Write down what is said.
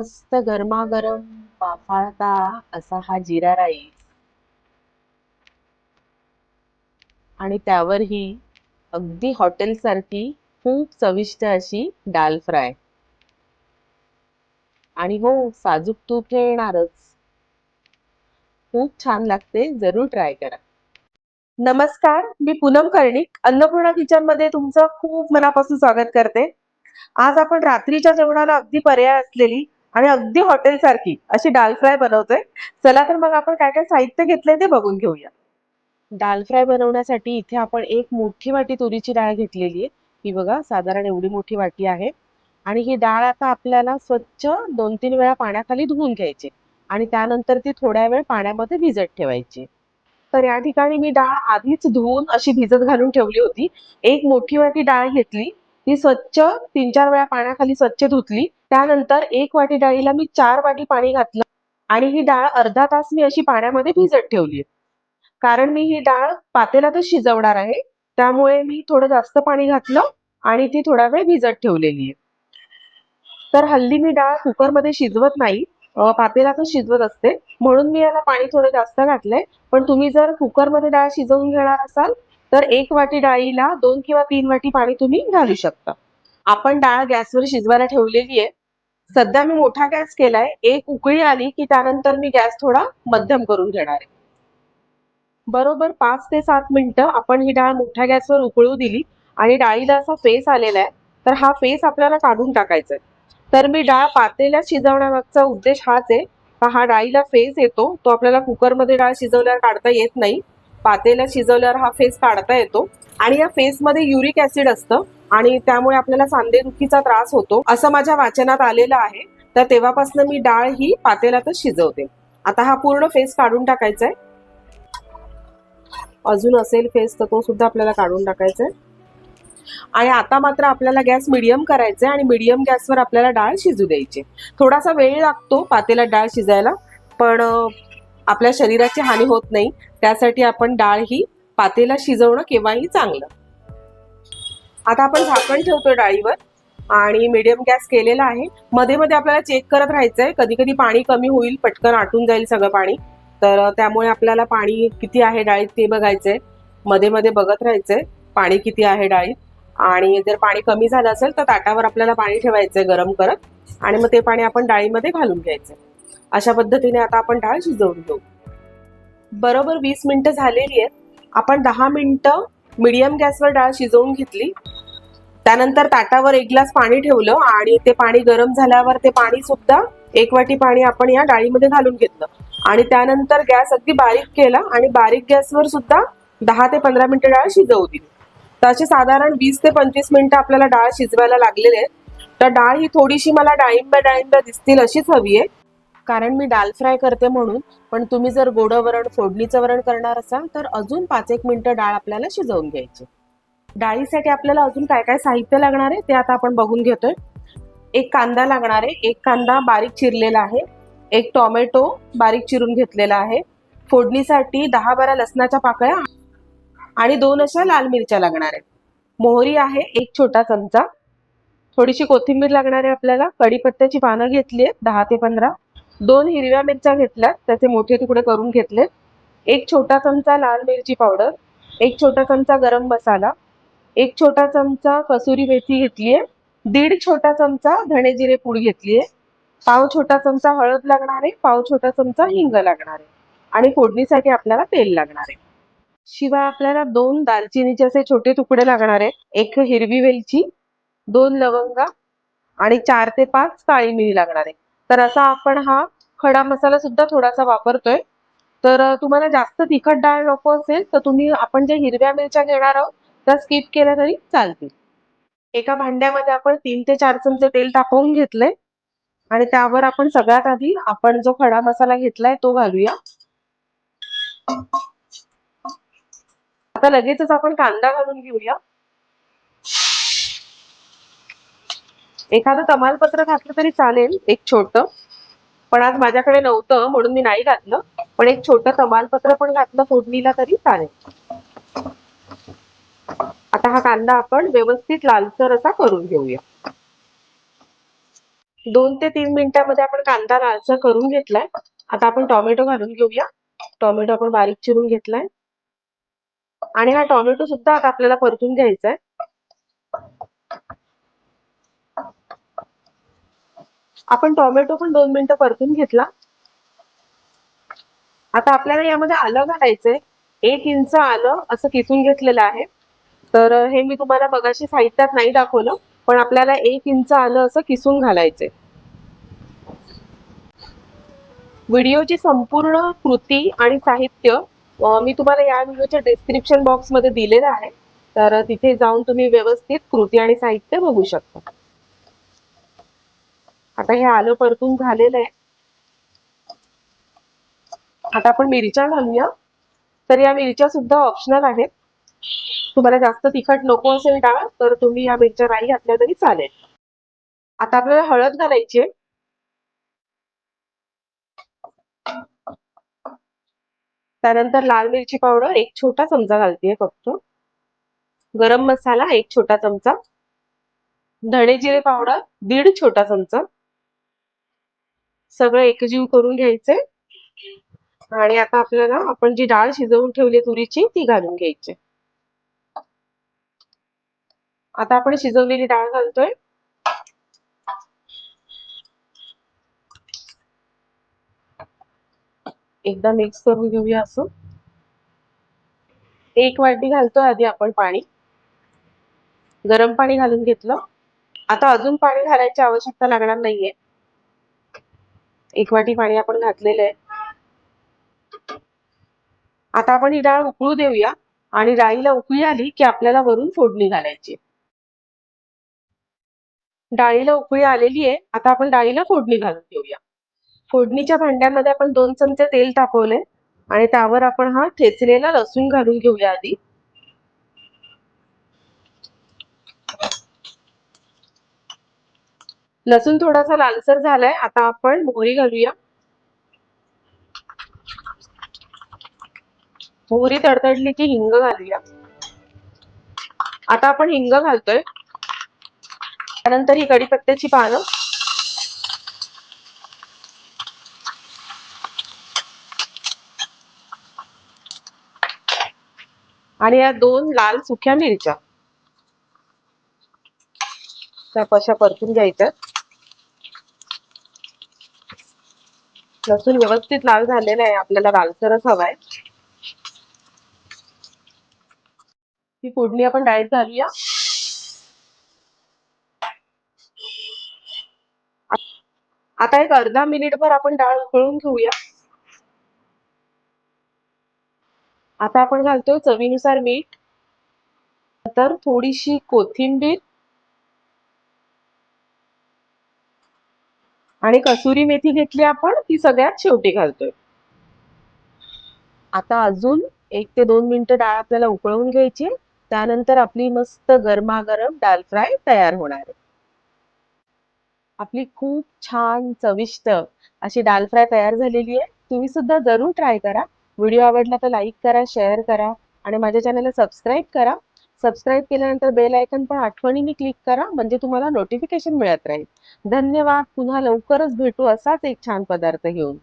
मस्त गरमागरम वाफाळता असा हा जिरा राईस. आणि त्यावर ही अगदी हॉटेल सारखी खूप चविष्ट अशी दाल फ्राय. आणि हो साजूक तूप हे येणारच. खूप छान लागते जरूर ट्राय करा. नमस्कार मी पूनम कर्णिक अन्नपूर्णा किचनमध्ये तुमचं खूप मनापासून स्वागत करते. आज आपण रात्रीच्या जेवणाला अगदी पर्याय असलेली आणि अगदी हॉटेल सारखी अशी डाल फ्राय बनवतोय. चला तर मग आपण काय काय साहित्य घेतलंय ते बघून घेऊया. दाल फ्राय बनवण्यासाठी इथे आपण एक मोठी वाटी तुरीची डाळ घेतलेली आहे. ही बघा साधारण एवढी मोठी वाटी आहे. आणि ही डाळ आता आपल्याला स्वच्छ दोन तीन वेळा पाण्याखाली धुवून घ्यायची आणि त्यानंतर ती थोड्या वेळ पाण्यामध्ये भिजत ठेवायची तर या ठिकाणी मी डाळ आधीच धुवून अशी भिजत घालून ठेवली होती. एक मोठी वाटी डाळ घेतली. ती स्वच्छ तीन चार वेळा पाण्याखाली स्वच्छ धुतली. त्यानंतर एक वाटी डाळीला मी चार वाटी पाणी घातलं आणि ही डाळ अर्धा तास मी अशी पाण्यामध्ये भिजत ठेवली कारण मी ही डाळ पातेलातच शिजवणार आहे त्यामुळे मी थोडं जास्त पाणी घातलं आणि ती थोडा वेळ भिजत ठेवलेली आहे. तर हल्ली मी डाळ कुकरमध्ये शिजवत नाही पातेलातच शिजवत असते म्हणून मी याला पाणी थोडं जास्त घातलंय. पण तुम्ही जर कुकरमध्ये डाळ शिजवून घेणार असाल तर एक वाटी डाळीला दोन किंवा तीन वाटी पाणी तुम्ही घालू शकता. आपण डाळ गॅसवर शिजवायला ठेवलेली आहे सध्या मी मोठा गॅस केलाय. एक उकळी आली की त्यानंतर मी गॅस थोडा मध्यम करून घेणार आहे. बरोबर पाच ते सात मिनिटं आपण ही डाळ मोठ्या गॅसवर उकळू दिली आणि डाळीला असा फेस आलेला आहे तर हा फेस आपल्याला काढून टाकायचा आहे. तर मी डाळ पातेला शिजवण्यामागचा उद्देश हाच आहे. का हा डाळीला फेस येतो तो आपल्याला कुकरमध्ये डाळ शिजवल्यावर काढता येत नाही. पातेला शिजवल्यावर हा फेस काढता येतो. आणि या फेसमध्ये युरिक ऍसिड असतं. आणि त्यामुळे आपल्याला सांधेदुखीचा त्रास होतो. असं माझ्या वाचनात आलेलं आहे. तर तेव्हापासून मी डाळ ही पातेलातच शिजवते. आता हा पूर्ण फेस काढून टाकायचा आहे अजून असेल फेस तर तो सुद्धा आपल्याला काढून टाकायचा आहे आणि आता मात्र आपल्याला गॅस मिडियम करायचा आहे आणि मिडियम गॅसवर आपल्याला डाळ शिजू द्यायची थोडासा वेळ लागतो पातेला डाळ शिजायला. पण आपल्या शरीराची हानी होत नाही. त्यासाठी आपण डाळ ही पातेला शिजवणं केव्हाही चांगलं. आता आपण झाकण ठेवतो डाळीवर आणि मिडियम गॅस केलेला आहे. मध्ये मध्ये आपल्याला चेक करत राहायचंय. कधी कधी पाणी कमी होईल पटकन आटून जाईल सगळं पाणी. तर त्यामुळे आपल्याला पाणी किती आहे डाळीत ते बघायचंय. मध्ये मध्ये बघत राहायचंय पाणी किती आहे डाळीत. आणि जर पाणी कमी झालं असेल तर ताटावर आपल्याला पाणी ठेवायचंय गरम करत. आणि मग ते पाणी आपण डाळीमध्ये घालून घ्यायचंय. अशा पद्धतीने आता आपण डाळ शिजवून घेऊ. बरोबर वीस मिनिटं झालेली आहेत. आपण दहा मिनिटं मिडियम गॅसवर डाळ शिजवून घेतली. त्यानंतर ताटावर एक ग्लास पाणी ठेवलं आणि ते पाणी गरम झाल्यावर ते पाणी सुद्धा एक वाटी पाणी आपण या डाळीमध्ये घालून घेतलं. आणि त्यानंतर गॅस अगदी बारीक केला आणि बारीक गॅसवर सुद्धा दहा ते पंधरा मिनिटं डाळ शिजवू दिली तर असे साधारण वीस ते पंचवीस मिनिटं आपल्याला डाळ शिजवायला लागलेले आहेत. तर डाळ ही थोडीशी मला डाळिंब्या डाळिंब्या दिसतील अशीच हवी आहे. कारण मी डाल फ्राय करते म्हणून पण तुम्ही जर गोड वरण फोडणीचं वरण करणार असाल तर अजून पाच एक मिनिटं डाळ आपल्याला शिजवून घ्यायची. डाळीसाठी आपल्याला अजून काय काय साहित्य लागणार आहे ते आता आपण बघून घेतोय. एक कांदा लागणार आहे एक कांदा बारीक चिरलेला आहे एक टोमॅटो बारीक चिरून घेतलेला आहे फोडणीसाठी दहा बारा लसणाच्या पाकळ्या आणि दोन अशा लाल मिरच्या लागणार आहेत. मोहरी आहे एक छोटा चमचा. थोडीशी कोथिंबीर लागणार आहे आपल्याला कढीपत्त्याची पानं घेतली आहेत दहा ते पंधरा. दोन हिरव्या मिरच्या घेतल्यात त्याचे मोठे तुकडे करून घेतले एक छोटा चमचा लाल मिरची पावडर एक छोटा चमचा गरम मसाला एक छोटा चमचा कसुरी मेथी घेतली आहे दीड छोटा चमचा धणे जिरे पूड घेतली आहे पाव छोटा चमचा हळद लागणार आहे पाव छोटा चमचा हिंग लागणार आहे आणि फोडणीसाठी आपल्याला तेल लागणार आहे. शिवाय आपल्याला दोन दालचिनीचे असे छोटे तुकडे लागणार आहे एक हिरवी वेलची दोन लवंगा आणि चार ते पाच काळी मिरी लागणार आहे. तर असा आपण हा खडा मसाला सुद्धा थोडासा वापरतोय. तर तुम्हाला जास्त तिखट डाळ नको असेल तर तुम्ही आपण ज्या हिरव्या मिरच्या घेणार आहोत त्या स्किप केल्या तरी चालतील. एका भांड्यामध्ये आपण तीन ते चार चमचे तेल तापवून घेतले आणि त्यावर आपण सगळ्यात आधी आपण जो खडा मसाला घेतलाय तो घालूया. आता लगेचच आपण कांदा घालून घेऊया. एखादं तमालपत्र घातलं तरी चालेल एक छोट. पण आज माझ्याकडे नव्हतं म्हणून मी नाही घातलं. पण एक छोटं तमालपत्र पण घातलं फोडणीला तरी चालेल. आता हा कांदा आपण व्यवस्थित लालसर असा करून घेऊया. दोन ते तीन मिनिटांमध्ये आपण कांदा लालसर करून घेतलाय. आता आपण टोमॅटो घालून घेऊया. टोमॅटो आपण बारीक चिरून घेतलाय. आणि हा टोमॅटो सुद्धा आता आपल्याला परतून घ्यायचा आहे आपण टोमॅटो पण दोन मिनिटं परतून घेतला. आता आपल्याला यामध्ये आलं घालायचंय. एक इंच आलं असं किसून घेतलेलं आहे. तर हे मी तुम्हाला मगाशी साहित्यात नाही दाखवलं पण आपल्याला एक इंच आलं असं किसून घालायचंय. व्हिडिओची संपूर्ण कृती आणि साहित्य मी तुम्हाला या व्हिडिओच्या डिस्क्रिप्शन बॉक्समध्ये दिलेलं आहे. तर तिथे जाऊन तुम्ही व्यवस्थित कृती आणि साहित्य बघू शकता. आता हे आलं परतून झालेलं आहे. आता आपण मिरच्या घालूया. तर या मिरच्या सुद्धा ऑप्शनल आहेत. तुम्हाला जास्त तिखट नको असेल डाळ तर तुम्ही या मिरच्या नाही घातल्या तरी चालेल. आता आपल्याला हळद घालायची आहे. त्यानंतर लाल मिरची पावडर एक छोटा चमचा घालतेय फक्त. गरम मसाला एक छोटा चमचा. धणे जिरे पावडर दीड छोटा चमचा. सगळं एकजीव करून घ्यायचे. आणि आता आपल्याला आपण जी डाळ शिजवून ठेवली तुरीची ती घालून घ्यायची. आता आपण शिजवलेली डाळ घालतोय. एकदा मिक्स करून घेऊया असं. एक वाटी घालतोय आधी आपण पाणी. गरम पाणी घालून घेतलं. आता अजून पाणी घालायची आवश्यकता लागणार नाहीये. एक वाटी पाणी आपण घातलेलं आहे. आता आपण ही डाळ उकळू देऊया आणि डाळीला उकळी आली की आपल्याला वरून फोडणी घालायची. डाळीला उकळी आलेली आहे. आता आपण डाळीला फोडणी घालून देऊया. फोडणीच्या भांड्यामध्ये आपण दोन चमचे तेल तापवले आणि त्यावर आपण हा ठेचलेला लसूण घालून घेऊया आधी. लसूण थोडासा लालसर झालाय. आता आपण मोहरी घालूया. मोहरी तडतडली की हिंग घालूया. आता आपण हिंग घालतोय. त्यानंतर ही कढीपत्त्याची पानं. आणि या दोन लाल सुक्या मिरच्या. त्या कशा परतून घ्यायच्या? लसूण व्यवस्थित लाल झालेला आहे. आपल्याला लालसरच हवाय. ही फोडणी आपण डाळीत घालूया. आता एक अर्धा मिनिटभर आपण डाळ उकळून घेऊया. आता आपण घालतो चवीनुसार मीठ. तर थोडीशी कोथिंबीर. आणि कसुरी मेथी घेतली आपण ती सगळ्यात शेवटी घालतोय. आता अजून एक ते दोन मिनिटं डाळ आपल्याला उकळवून घ्यायची त्यानंतर आपली मस्त गरमागरम दाल फ्राय तयार होणार आहे. आपली खूप छान चविष्ट अशी डाल फ्राय तयार झालेली आहे. तुम्ही सुद्धा जरूर ट्राय करा. व्हिडिओ आवडला तर लाईक करा शेअर करा आणि माझ्या चॅनलला सबस्क्राईब करा. सबस्क्राईब केल्यानंतर बेल आयकन पण आठवणीने क्लिक करा म्हणजे तुम्हाला नोटिफिकेशन मिळत राहील. धन्यवाद पुन्हा लवकरच भेटू असाच एक छान पदार्थ घेऊन.